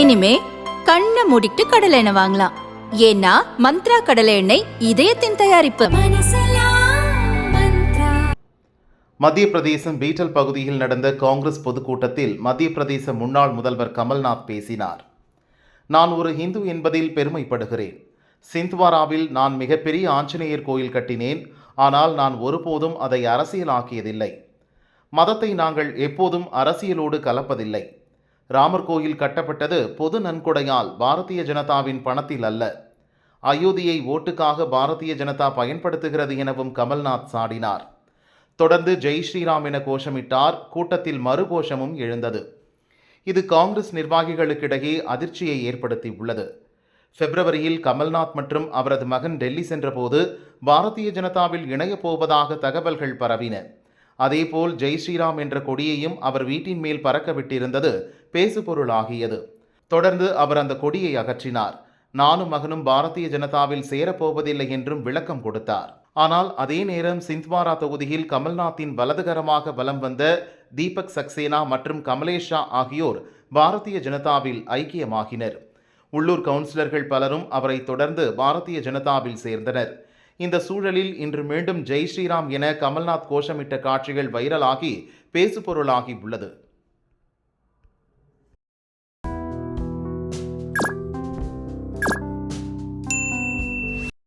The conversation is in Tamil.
இனிமே கண்ணை மூடிட்டு கடலை எண்ணெய் வாங்கலாம். ஏன்னா மந்த்ரா கடலை எண்ணெய் இதயத்தின் தயாரிப்பு. மத்திய பிரதேசம் பீட்டல் பகுதியில் நடந்த காங்கிரஸ் பொதுக்கூட்டத்தில் மத்திய பிரதேச முன்னாள் முதல்வர் கமல்நாத் பேசினார். நான் ஒரு இந்து என்பதில் பெருமைப்படுகிறேன். சிந்த்வாராவில் நான் மிகப்பெரிய ஆஞ்சநேயர் கோயில் கட்டினேன். ஆனால் நான் ஒருபோதும் அதை அரசியலாக்கியதில்லை. மதத்தை நாங்கள் எப்போதும் அரசியலோடு கலப்பதில்லை. ராமர் கோயில் கட்டப்பட்டது பொது நன்கொடையால் பாரதிய ஜனதாவின் பணத்தில் அல்ல. அயோத்தியை ஓட்டுக்காக பாரதிய ஜனதா பயன்படுத்துகிறது எனவும் கமல்நாத் சாடினார். தொடர்ந்து ஜெய் ஸ்ரீராம் என கோஷமிட்டார் கூட்டத்தில் மறுகோஷமும் எழுந்தது. இது காங்கிரஸ் நிர்வாகிகளுக்கிடையே அதிர்ச்சியை ஏற்படுத்தி உள்ளது பிப்ரவரியில் கமல்நாத் மற்றும் அவரது மகன் டெல்லி சென்றபோது பாரதிய ஜனதாவில் இணையப் போவதாக தகவல்கள் பரவின. அதேபோல் ஜெய் ஸ்ரீராம் என்ற கொடியையும் அவர் வீட்டின் மேல் பறக்க விட்டிருந்தது பேசுபொருளாகியது. தொடர்ந்து அவர் அந்த கொடியை அகற்றினார். நானும் மகனும் பாரதிய ஜனதாவில் சேரப்போவதில்லை என்றும் விளக்கம் கொடுத்தார். ஆனால் அதே நேரம் சிந்த்வாரா தொகுதியில் கமல்நாத்தின் வலதுகரமாக வலம் வந்த தீபக் சக்சேனா மற்றும் கமலேஷ் ஷா ஆகியோர் பாரதிய ஜனதாவில் ஐக்கியமாகினர். உள்ளூர் கவுன்சிலர்கள் பலரும் அவரை தொடர்ந்து பாரதிய ஜனதாவில் சேர்ந்தனர். இந்த சூழலில் இன்று மீண்டும் ஜெய் ஸ்ரீராம் என கமல்நாத் கோஷமிட்ட காட்சிகள் வைரலாகி பேசுபொருளாகி உள்ளது.